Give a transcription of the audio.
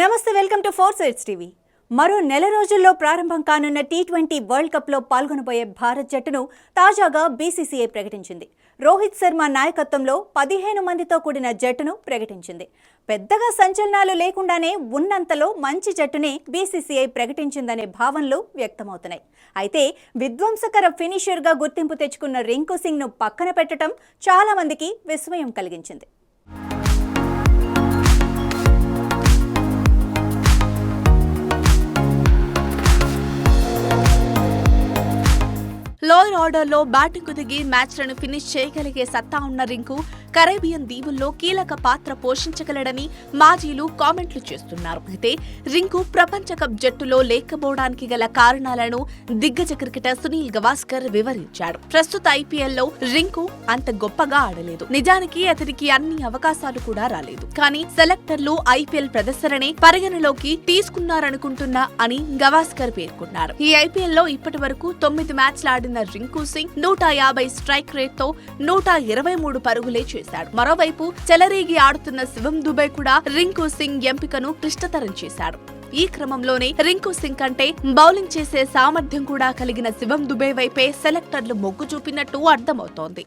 నమస్తే welcome to four sites TV. మరో నెల రోజుల్లో ప్రారంభం కానున్న టీ ట్వంటీ వరల్డ్ కప్లో పాల్గొనబోయే భారత్ జట్టును తాజాగా బీసీసీఐ ప్రకటించింది. రోహిత్ శర్మ నాయకత్వంలో పదిహేను మందితో కూడిన జట్టును ప్రకటించింది. పెద్దగా సంచలనాలు లేకుండానే ఉన్నంతలో మంచి జట్టునే బీసీసీఐ ప్రకటించిందనే భావనలు వ్యక్తమవుతున్నాయి. అయితే విధ్వంసకర ఫినిషర్గా గుర్తింపు తెచ్చుకున్న రింకు సింగ్ను పక్కన పెట్టడం చాలా మందికి విస్మయం కలిగించింది. లోయర్ ఆర్డర్లో బ్యాటింగ్ దిగి మ్యాచ్లను ఫినిష్ చేయగలిగే సత్తా ఉన్న రింకు కరేబియన్ దీవుల్లో కీలక పాత్ర పోషించగలడని మాజీలు కామెంట్లు చేస్తున్నారు. అయితే రింకు ప్రపంచ కప్ జట్టులో లేకపోవడానికి గల కారణాలను దిగ్గజ క్రికెటర్ సునీల్ గవాస్కర్ వివరించాడు. ప్రస్తుత ఐపీఎల్లో రింకు అంత గొప్పగా ఆడలేదు. నిజానికి అతనికి అన్ని అవకాశాలు కూడా రాలేదు. కానీ సెలెక్టర్లు ఐపీఎల్ ప్రదర్శననే పరిగణలోకి తీసుకున్నారనుకుంటున్నా అని గవాస్కర్ పేర్కొన్నారు. ఈ ఐపీఎల్లో ఇప్పటి వరకు తొమ్మిది మ్యాచ్లు ఆడిన రింకు సింగ్ నూట యాభై స్ట్రైక్ రేట్తో నూట ఇరవై మూడు పరుగులే చేశాడు. మరోవైపు చెలరేగి ఆడుతున్న శివం దుబే కూడా రింకు సింగ్ ఎంపికను క్లిష్టతరం చేశాడు. ఈ క్రమంలోనే రింకు సింగ్ కంటే బౌలింగ్ చేసే సామర్థ్యం కూడా కలిగిన శివం దుబే వైపే సెలెక్టర్లు మొగ్గు చూపినట్టు అర్థమవుతోంది.